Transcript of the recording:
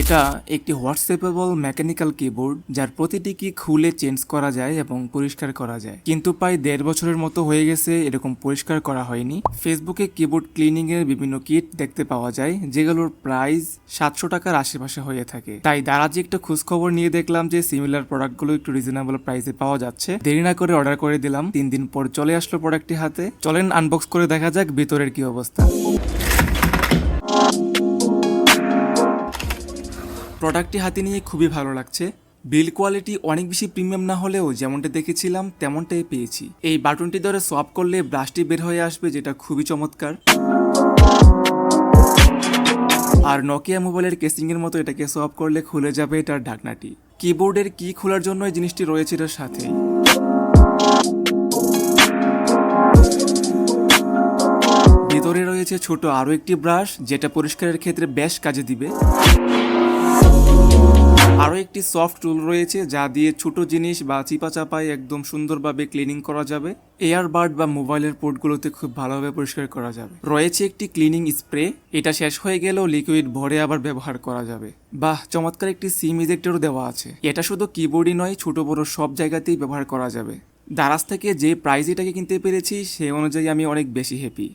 এটা একটি হোয়াটসঅ্যাপেবল mechanical keyboard যার প্রতিটি কি খুলে চেঞ্জ করা যায় এবং পরিষ্কার করা যায়। কিন্তু প্রায় দেড় বছরের মতো হয়ে গেছে এরকম পরিষ্কার করা হয়নি। ফেসবুকে কিবোর্ড ক্লিনিং এর বিভিন্ন কিট দেখতে পাওয়া যায়, যেগুলোর প্রাইস সাতশো টাকার আশেপাশে হয়ে থাকে। তাই দারাজি একটা খোঁজ খবর নিয়ে দেখলাম যে সিমিলার প্রোডাক্টগুলো একটু রিজনেবল প্রাইসে পাওয়া যাচ্ছে। দেরি না করে অর্ডার করে দিলাম। তিন দিন পর চলে আসলো প্রোডাক্টটি হাতে। চলেন আনবক্স করে দেখা যাক ভিতরের কি অবস্থা। প্রোডাক্টটি হাতে নিয়ে খুবই ভালো লাগছে। বিল কোয়ালিটি অনেক বেশি প্রিমিয়াম না হলেও যেমনটা দেখেছিলাম, তেমনটাই পেয়েছি। এই বাটনটি ধরে সোয়াপ করলে ব্রাশটি বের হয়ে আসবে, যেটা খুবই চমৎকার। আর নকিয়া মোবাইলের কেসিং এর মতো এটাকে সোয়াপ করলে খুলে যাবে এটার ঢাকনাটি। কিবোর্ডের কি খোলার জন্য এই জিনিসটি রয়েছে এটার সাথেই। ভিতরে রয়েছে ছোট আরও একটি ব্রাশ যেটা পরিষ্কারের ক্ষেত্রে বেশ কাজে দিবে। আরও একটি সফট টুল রয়েছে যা দিয়ে ছোট জিনিস বা চিপা চাপায় একদম সুন্দরভাবে ক্লিনিং করা যাবে। এয়ারবাড বা মোবাইলের পোর্টগুলোতে খুব ভালোভাবে পরিষ্কার করা যাবে। রয়েছে একটি ক্লিনিং স্প্রে এটা শেষ হয়ে গেলেও লিকুইড ভরে আবার ব্যবহার করা যাবে। বাহ, চমৎকার একটি সিম ইজেক্টরও দেওয়া আছে। এটা শুধু কিবোর্ডই নয়, ছোট বড় সব জায়গাতেই ব্যবহার করা যাবে। দারাজ থেকে যে প্রাইজ এটাকে কিনতে পেরেছি সেই অনুযায়ী আমি অনেক বেশি হ্যাপি